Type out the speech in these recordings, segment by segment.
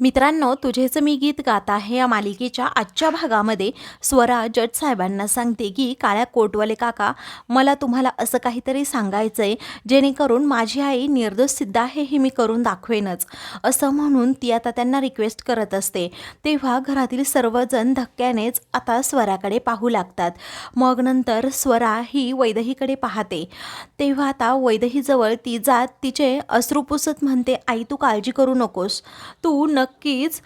मित्रांनो तुझेच मी गीत गात आहे. या मालिकेच्या आजच्या भागामध्ये स्वरा जज साहेबांना सांगते की काळ्या कोटवाले काका मला तुम्हाला असं काहीतरी सांगायचं आहे जेणेकरून माझी आई निर्दोष सिद्ध आहे हे मी करून दाखवेनच. असं म्हणून ती आता त्यांना रिक्वेस्ट करत असते. तेव्हा घरातील सर्वजण धक्क्यानेच आता स्वराकडे पाहू लागतात. मग नंतर स्वरा ही वैदहीकडे पाहते. तेव्हा आता वैदहीजवळ ती जात तिचे अश्रू पुसत म्हणते आई तू काळजी करू नकोस. तू न नक्कीच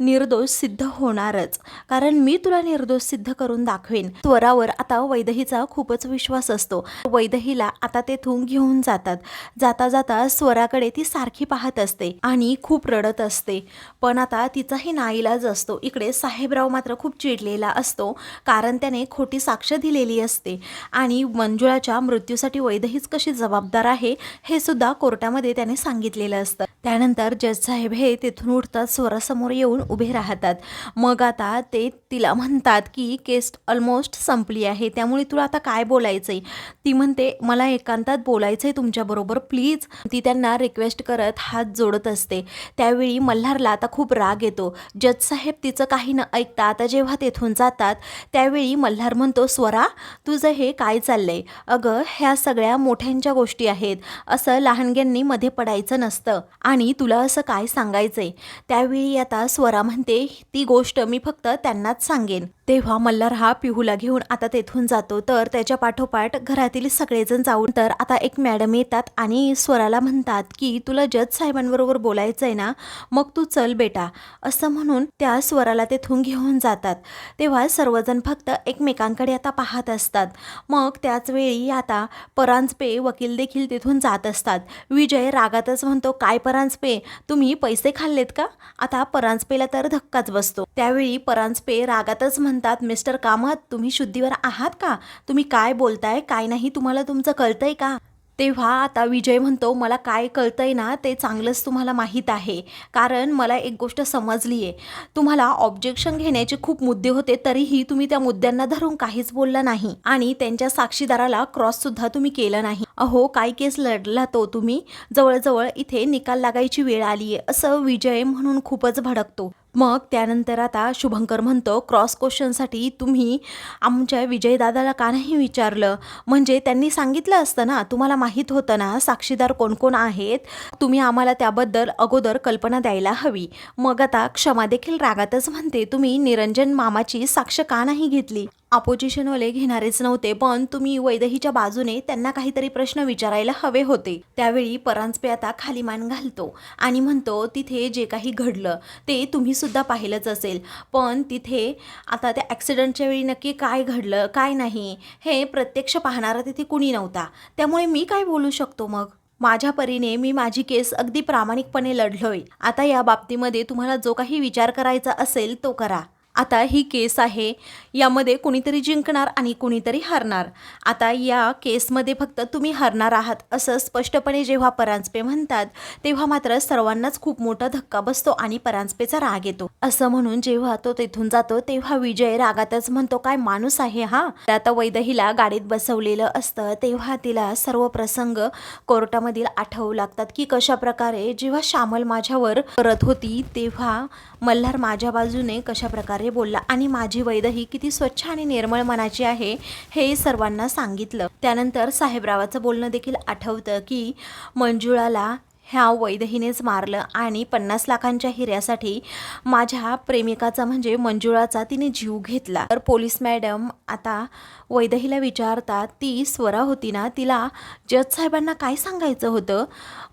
निर्दोष सिद्ध होणारच. कारण मी तुला निर्दोष सिद्ध करून दाखवेन. स्वरावर आता वैदहीचा खूपच विश्वास असतो. वैदहीला आता तेथून घेऊन जातात. जाता जाता स्वराकडे ती सारखी पाहत असते आणि खूप रडत असते. पण आता तिचाही नाईलाज असतो. इकडे साहेबराव मात्र खूप चिडलेला असतो. कारण त्याने खोटी साक्ष दिलेली असते. आणि मंजुळाच्या मृत्यूसाठी वैदहीच कशी जबाबदार आहे हे सुद्धा कोर्टामध्ये त्याने सांगितलेलं असतं. त्यानंतर जजसाहेब हे तेथून उठतात स्वरासमोर येऊन उभे राहतात. मग आता ते तिला म्हणतात की केस ऑलमोस्ट संपली आहे त्यामुळे तुला आता काय बोलायचं आहे ती म्हणते मला एकांतात बोलायचं आहे तुमच्याबरोबर प्लीज ती त्यांना रिक्वेस्ट करत हात जोडत असते. त्यावेळी मल्हारला आता खूप राग येतो. जजसाहेब तिचं काही न ऐकता आता जेव्हा तेथून जातात त्यावेळी मल्हार म्हणतो स्वरा तुझं हे काय चाललंय? अगं ह्या सगळ्या मोठ्यांच्या गोष्टी आहेत. असं लहानग्यांनी मध्ये पडायचं नसतं. आणि तुला असं काय सांगायचंय? त्यावेळी आता स्वरा म्हणते ती गोष्ट मी फक्त त्यांनाच सांगेन. तेव्हा मल्हार हा पिहूला घेऊन आता तेथून जातो. तर त्याच्या पाठोपाठ घरातील सगळेजण जाऊन तर आता एक मॅडम येतात आणि स्वराला म्हणतात की तुला जज साहेबांबरोबर बोलायचं आहे ना? मग तू चल बेटा. असं म्हणून त्या स्वराला तेथून घेऊन जातात. तेव्हा सर्वजण फक्त एकमेकांकडे आता पाहत असतात. मग त्याच वेळी आता परांजपे वकील देखील तिथून जात असतात. विजय रागातच म्हणतो काय परांजपे तुम्ही पैसे खाल्लेत का? आता परांजपेला तर धक्काच बसतो. त्यावेळी परांजपे रागातच म्हणतात मिस्टर कामत तुम्ही शुद्धीवर आहात का? तुम्ही काय बोलताय? काय नाही? तुम्हाला तुमचं कळतंय का? तेव्हा आता विजय म्हणतो मला काय कळतंय ना ते चांगलंच तुम्हाला माहीत आहे. कारण मला एक गोष्ट समजली आहे तुम्हाला ऑब्जेक्शन घेण्याचे खूप मुद्दे होते तरीही तुम्ही त्या मुद्द्यांना धरून काहीच बोलला नाही. आणि त्यांच्या साक्षीदाराला क्रॉससुद्धा तुम्ही केलं नाही. अहो काय केस लढला तो तुम्ही? जवळजवळ इथे निकाल लागायची वेळ आली आहे असं विजय म्हणून खूपच भडकतो. मग त्यानंतर आता शुभंकर म्हणतो क्रॉस क्वेश्चनसाठी तुम्ही आमच्या विजयदादाला का नाही विचारलं? म्हणजे त्यांनी सांगितलं असतं ना तुम्हाला माहीत होतं ना साक्षीदार कोण कोण आहेत? तुम्ही आम्हाला त्याबद्दल अगोदर कल्पना द्यायला हवी. मग आता क्षमा देखील रागातच म्हणते तुम्ही निरंजन मामाची साक्ष का नाही घेतली? अपोजिशनवाले घेणारेच नव्हते पण तुम्ही वैदहीच्या बाजूने त्यांना काहीतरी प्रश्न विचारायला हवे होते. त्यावेळी परांजपे आता खाली मान घालतो आणि म्हणतो तिथे जे काही घडलं ते तुम्ही सुद्धा पाहिलंच असेल. पण तिथे आता त्या ॲक्सिडेंटच्या वेळी नक्की काय घडलं काय नाही हे प्रत्यक्ष पाहणारा तिथे कुणी नव्हता. त्यामुळे मी काय बोलू शकतो मग? माझ्या परीने मी माझी केस अगदी प्रामाणिकपणे लढलोय. आता या बाबतीमध्ये तुम्हाला जो काही विचार करायचा असेल तो करा. आता ही केस आहे यामध्ये कुणीतरी जिंकणार आणि कुणीतरी हरणार. आता या केसमध्ये फक्त तुम्ही हरणार आहात असं स्पष्टपणे जेव्हा परांजपे म्हणतात तेव्हा मात्र सर्वांनाच खूप मोठा धक्का बसतो आणि परांजपेचा राग येतो. असं म्हणून जेव्हा तो तेथून जातो तेव्हा विजय रागातच म्हणतो काय माणूस आहे हा? आता वैदहीला गाडीत बसवलेलं असतं तेव्हा तिला सर्व प्रसंग कोर्टामधील आठवू लागतात की कशा प्रकारे जेव्हा श्यामल माझ्यावर करत होती तेव्हा मल्हार माझ्या बाजूने कशा प्रकारे बोलला. आणि माझी वैदही किती स्वच्छ आणि निर्मळ मनाची आहे हे सर्वांना सांगितलं. त्यानंतर साहेबरावाचं बोलणं देखील आठवतं की मंजुळाला ह्या वैदहीनेच मारलं आणि पन्नास लाखांच्या हिऱ्यासाठी माझ्या प्रेमिकाचा म्हणजे मंजुळाचा तिने जीव घेतला. तर पोलीस मॅडम आता वैदहीला विचारतात ती स्वरा होती ना? तिला जज साहेबांना काय सांगायचं होतं?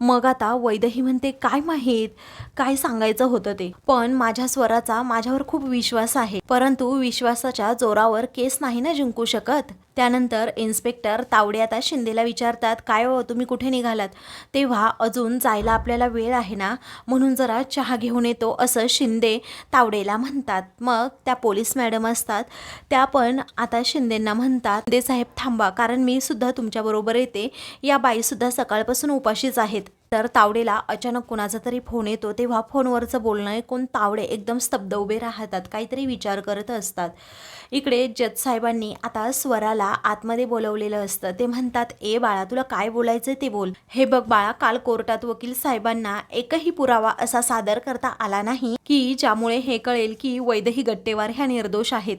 मग आता वैदही म्हणते काय माहीत? काय सांगायचं होतं ते? पण माझ्या स्वराचा माझ्यावर खूप विश्वास आहे. परंतु विश्वासाच्या जोरावर केस नाही ना जिंकू शकत? त्यानंतर इन्स्पेक्टर तावडे आता शिंदेला विचारतात काय हो तुम्ही कुठे निघालात? तेव्हा अजून जायला आपल्याला वेळ आहे ना म्हणून जरा चहा घेऊन येतो असं शिंदे तावडेला म्हणतात. मग त्या पोलीस मॅडम असतात. त्या पण आता शिंदेंना म्हणतात शिंदे साहेब थांबा कारण मी सुद्धा तुमच्याबरोबर येते. या बाईसुद्धा सकाळपासून उपाशीच आहेत. तर तावडेला अचानक कुणाचा तरी फोन येतो तेव्हा फोनवरचं बोलणं ऐकून तावडे एकदम स्तब्ध उभे राहतात काहीतरी विचार करत असतात. इकडे जज साहेबांनी आता स्वराला आतमध्ये बोलवलेलं असतं. ते म्हणतात ए बाळा तुला काय बोलायचं ते बोल. हे बघ बाळा काल कोर्टात वकील साहेबांना एकही पुरावा असा सादर करता आला नाही की ज्यामुळे हे कळेल की वैदही गट्टेवार ह्या निर्दोष आहेत.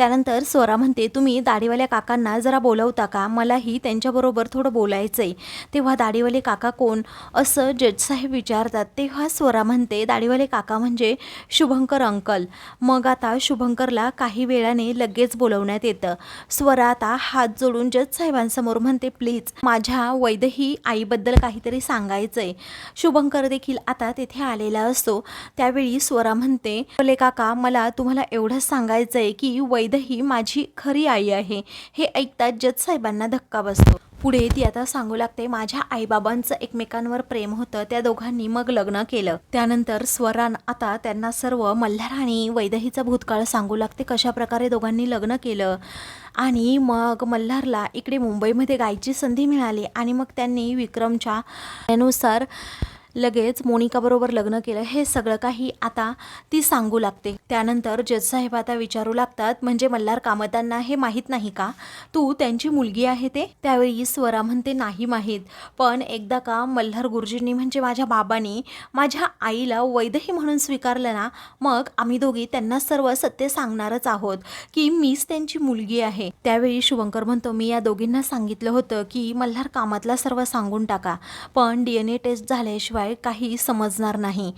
त्यानंतर स्वरा म्हणते तुम्ही दाढीवाल्या काकांना जरा बोलवता का? मलाही त्यांच्याबरोबर थोडं बोलायचं आहे तेव्हा दाढीवाले काका कोण? असं जजसाहेब विचारतात. तेव्हा स्वरा म्हणते दाढीवाले काका म्हणजे शुभंकर अंकल. मग आता शुभंकरला काही वेळाने लगेच बोलवण्यात येतं. स्वरा आता हात जोडून जज साहेबांसमोर म्हणते प्लीज माझ्या वैदही आईबद्दल काहीतरी सांगायचं आहे शुभंकर देखील आता तेथे आलेला असतो. त्यावेळी स्वरा म्हणते काका मला तुम्हाला एवढंच सांगायचं आहे की वैद ही माझी खरी आई आहे. हे ऐकताच जज साहेबांना धक्का बसतो. पुढे ती आता सांगू लागते माझ्या आईबाबांचं एकमेकांवर प्रेम होतं त्या दोघांनी मग लग्न केलं. त्यानंतर स्वरान आता त्यांना सर्व मल्हार आणि वैदहीचा भूतकाळ सांगू लागते कशा प्रकारे दोघांनी लग्न केलं. आणि मग मल्हारला इकडे मुंबईमध्ये गायची संधी मिळाली आणि मग त्यांनी विक्रमच्या अनुसार लगेच मोनिकाबरोबर लग्न केलं हे सगळं काही आता ती सांगू लागते. त्यानंतर जजसाहेब आता विचारू लागतात म्हणजे मल्हार कामतांना हे माहीत नाही का? तू त्यांची मुलगी आहे ते? त्यावेळी स्वरा म्हणते नाही माहीत. पण एकदा का मल्हार गुरुजींनी म्हणजे माझ्या बाबांनी माझ्या आईला वैदही म्हणून स्वीकारलं ना मग आम्ही दोघी त्यांना सर्व सत्य सांगणारच आहोत की मीच त्यांची मुलगी आहे. त्यावेळी शुभंकर म्हणतो मी या दोघींना सांगितलं होतं की मल्हार कामातला सर्व सांगून टाका. पण डी एन ए टेस्ट झाल्याशिवाय काही समजणार नाही.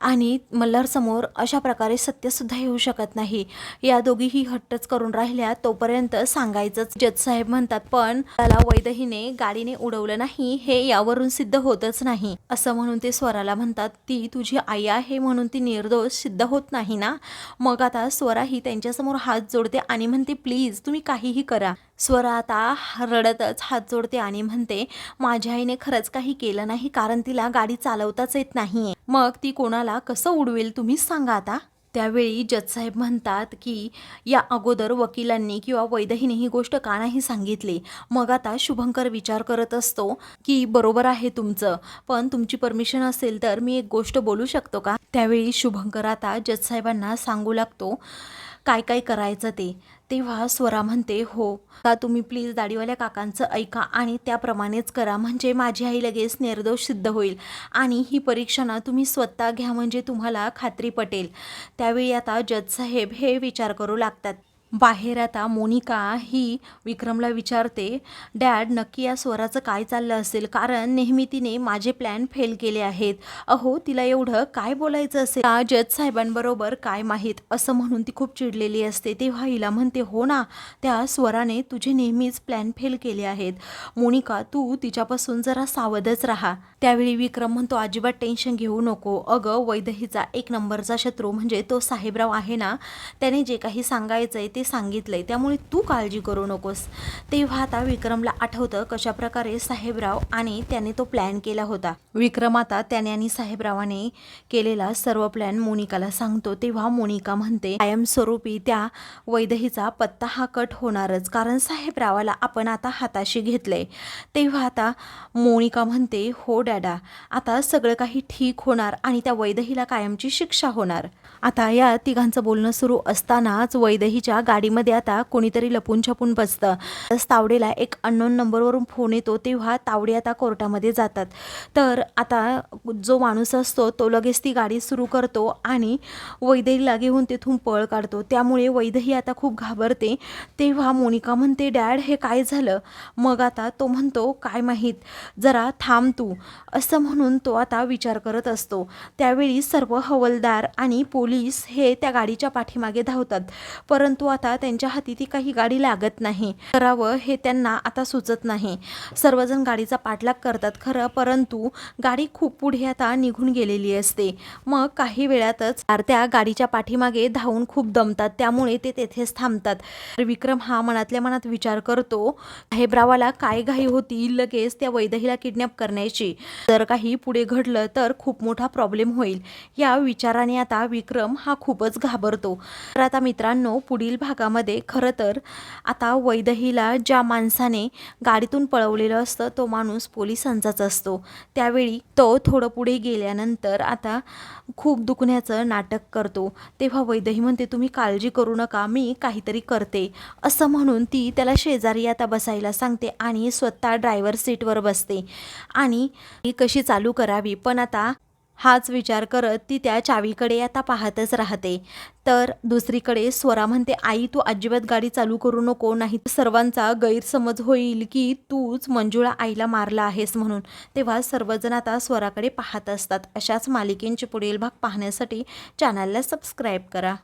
आणि मल्हारसमोर अशा प्रकारे सत्यसुद्धा येऊ शकत नाही. या दोघीही हट्टच करून राहिल्या तोपर्यंत सांगायचंच. जज साहेब म्हणतात पण त्याला वैदहीने गाडीने उडवलं नाही हे यावरून सिद्ध होतच नाही. असं म्हणून ते स्वराला म्हणतात ती तुझी आई आहे म्हणून ती निर्दोष सिद्ध होत नाही ना? मग आता स्वरा ही त्यांच्यासमोर हात जोडते आणि म्हणते प्लीज तुम्ही काहीही करा. स्वरा आता रडतच हात जोडते आणि म्हणते माझ्या आईने खरंच काही केलं नाही कारण तिला गाडी चालवताच येत नाहीये. मग ती कोणाला कसं उडवेल तुम्हीच सांगा आता. त्यावेळी जजसाहेब म्हणतात की या अगोदर वकिलांनी किंवा वैदहीने ही गोष्ट का नाही सांगितली? मग आता शुभंकर विचार करत असतो की बरोबर आहे तुमचं पण तुमची परमिशन असेल तर मी एक गोष्ट बोलू शकतो का? त्यावेळी शुभंकर आता जजसाहेबांना सांगू लागतो काय काय करायचं ते? तेव्हा स्वरा म्हणते हो का तुम्ही प्लीज दाढीवाल्या काकांचं ऐका आणि त्याप्रमाणेच करा. म्हणजे माझी आई लगेच निर्दोष सिद्ध होईल आणि ही परीक्षा ना तुम्ही स्वतः घ्या म्हणजे तुम्हाला खात्री पटेल. त्यावेळी आता जज साहेब हे विचार करू लागतात. बाहेर आता मोनिका ही विक्रमला विचारते डॅड नक्की या स्वराचं काय चाललं असेल? कारण नेहमी तिने माझे प्लॅन फेल केले आहेत. अहो तिला एवढं काय बोलायचं असेल? का जज साहेबांबरोबर काय माहीत? असं म्हणून ती खूप चिडलेली असते. तेव्हा हिला म्हणते हो ना त्या स्वराने तुझे नेहमीच प्लॅन फेल केले आहेत. मोनिका तू तिच्यापासून जरा सावधच राहा. त्यावेळी विक्रम म्हणतो अजिबात टेन्शन घेऊ नको. अगं वैदहीचा एक नंबरचा शत्रू म्हणजे तो साहेबराव आहे ना त्याने जे काही सांगायचं आहे ते सांगितलंय. त्यामुळे तू काळजी करू नकोस. तेव्हा आता विक्रमला आठवतं कशा प्रकारे साहेबराव आणि त्याने तो प्लॅन केला होता. विक्रम आता त्याने आणि साहेबरावाने केलेला सर्व प्लॅन मोनिकाला सांगतो. तेव्हा मोनिका म्हणते कायमस्वरूपी त्या वैदहीचा पत्ता हा कट होणारच. कारण साहेबरावाला आपण आता हाताशी घेतलंय. तेव्हा आता मोनिका म्हणते हो डॅडा. आता सगळं काही ठीक होणार आणि त्या वैदहीला कायमची शिक्षा होणार. आता या तिघांचं बोलणं सुरू असतानाच वैदहीच्या गाडीमध्ये आता कोणीतरी लपून छपून बसतं. तसंच तावडेला एक अननोन नंबरवरून फोन येतो तेव्हा तावडे आता कोर्टामध्ये जातात. तर आता जो माणूस असतो तो लगेच ती गाडी सुरू करतो आणि वैदहीला घेऊन तिथून पळ काढतो. त्यामुळे वैदही आता खूप घाबरते. तेव्हा मोनिका म्हणते डॅड हे काय झालं? मग आता तो म्हणतो काय माहीत जरा थांब तू. असं म्हणून तो आता विचार करत असतो. त्यावेळी सर्व हवलदार आणि पोलीस हे त्या गाडीच्या पाठीमागे धावतात. परंतु आता त्यांच्या हाती ती काही गाडी लागत नाही. करावं हे त्यांना आता सुचत नाही. सर्वजण गाडीचा पाठलाग करतात खरं परंतु गाडी खूप पुढे आता निघून गेलेली असते. मग काही वेळातच त्या गाडीच्या पाठीमागे धावून खूप दमतात. त्यामुळे ते तेथेच थांबतात. तर विक्रम हा मनातल्या मनात विचार करतो साहेबरावाला काय घाई होती? लगेच त्या वैदहीला किडनॅप करण्याची. जर काही पुढे घडलं तर खूप मोठा प्रॉब्लेम होईल. या विचाराने आता विक्रम हा खूपच घाबरतो. तर आता मित्रांनो पुढील भाग भागामध्ये खरं तर आता वैदहीला ज्या माणसाने गाडीतून पळवलेलं असतं तो माणूस पोलिसांचाच असतो. त्यावेळी तो थोडं पुढे गेल्यानंतर आता खूप दुखण्याचं नाटक करतो. तेव्हा वैदही म्हणते तुम्ही काळजी करू नका मी काहीतरी करते. असं म्हणून ती त्याला शेजारी आता बसायला सांगते आणि स्वतः ड्रायव्हर सीटवर बसते. आणि कशी चालू करावी? पण आता हाच विचार करत ती त्या चावीकडे आता पाहतच राहते. तर दुसरीकडे स्वरा म्हणते आई तू अजिबात गाडी चालू करू नको नाही तर सर्वांचा गैरसमज होईल की तूच मंजुळा आईला मारला आहेस म्हणून. तेव्हा सर्वजण आता स्वराकडे पाहत असतात. अशाच मालिकेंचे पुढील भाग पाहण्यासाठी चॅनलला सबस्क्राईब करा.